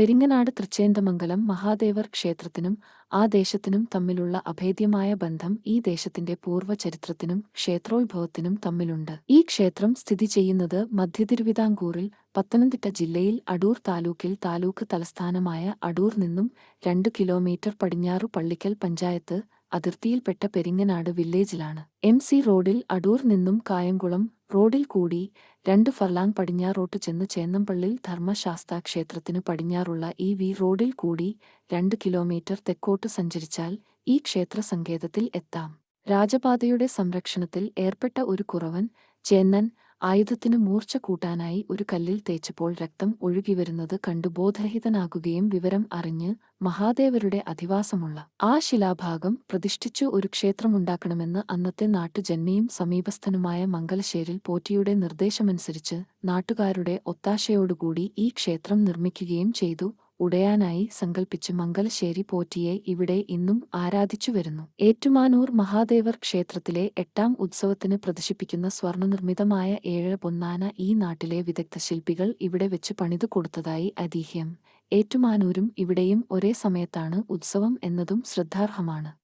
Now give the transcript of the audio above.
പെരിങ്ങനാട് തൃച്ചേന്തമംഗലം മഹാദേവർ ക്ഷേത്രത്തിനും ആ ദേശത്തിനും തമ്മിലുള്ള അഭേദ്യമായ ബന്ധം ഈ ദേശത്തിന്റെ പൂർവ ചരിത്രത്തിനും ക്ഷേത്രോത്ഭവത്തിനും തമ്മിലുണ്ട്. ഈ ക്ഷേത്രം സ്ഥിതി ചെയ്യുന്നത് മധ്യതിരുവിതാംകൂറിൽ പത്തനംതിട്ട ജില്ലയിൽ അടൂർ താലൂക്കിൽ താലൂക്ക് തലസ്ഥാനമായ അടൂർ നിന്നും രണ്ടു കിലോമീറ്റർ പടിഞ്ഞാറു പള്ളിക്കൽ പഞ്ചായത്ത് അതിർത്തിയിൽപ്പെട്ട പെരിങ്ങനാട് വില്ലേജിലാണ്. എം സി റോഡിൽ അടൂർ നിന്നും കായംകുളം റോഡിൽ കൂടി രണ്ട് ഫർലാങ് പടിഞ്ഞാറോട്ട് ചെന്ന് ചേന്നമ്പള്ളിൽ ധർമ്മശാസ്താ ക്ഷേത്രത്തിന് പടിഞ്ഞാറുള്ള ഈ വി റോഡിൽ കൂടി രണ്ട് കിലോമീറ്റർ തെക്കോട്ട് സഞ്ചരിച്ചാൽ ഈ ക്ഷേത്ര സങ്കേതത്തിൽ എത്താം. രാജപാതയുടെ സംരക്ഷണത്തിൽ ഏർപ്പെട്ട ഒരു കുറവൻ ചേന്നൻ ആയുധത്തിന് മൂർച്ച കൂട്ടാനായി ഒരു കല്ലിൽ തേച്ചപ്പോൾ രക്തം ഒഴുകിവരുന്നത് കണ്ടു ബോധരഹിതനാകുകയും വിവരം അറിഞ്ഞ് മഹാദേവരുടെ അധിവാസമുള്ള ആ ശിലാഭാഗം പ്രതിഷ്ഠിച്ചു ഒരു ക്ഷേത്രമുണ്ടാക്കണമെന്ന് അന്നത്തെ നാട്ടുജന്മിയും സമീപസ്ഥനുമായ മംഗലശ്ശേരിൽ പോറ്റിയുടെ നിർദ്ദേശമനുസരിച്ച് നാട്ടുകാരുടെ ഒത്താശയോടുകൂടി ഈ ക്ഷേത്രം നിർമ്മിക്കുകയും ചെയ്തു. ഉടയാനായി സങ്കൽപ്പിച്ച് മംഗലശ്ശേരി പോറ്റിയെ ഇവിടെ ഇന്നും ആരാധിച്ചുവരുന്നു ഏറ്റുമാനൂർ മഹാദേവർ ക്ഷേത്രത്തിലെ എട്ടാം ഉത്സവത്തിന് പ്രദർശിപ്പിക്കുന്ന സ്വർണനിർമ്മിതമായ ഏഴ് പൊന്നാന ഈ നാട്ടിലെ വിദഗ്ധ ശില്പികൾ ഇവിടെ വെച്ച് പണിതു കൊടുത്തതായി ഐതിഹ്യം. ഏറ്റുമാനൂരും ഇവിടെയും ഒരേ സമയത്താണ് ഉത്സവം എന്നതും ശ്രദ്ധാർഹമാണ്.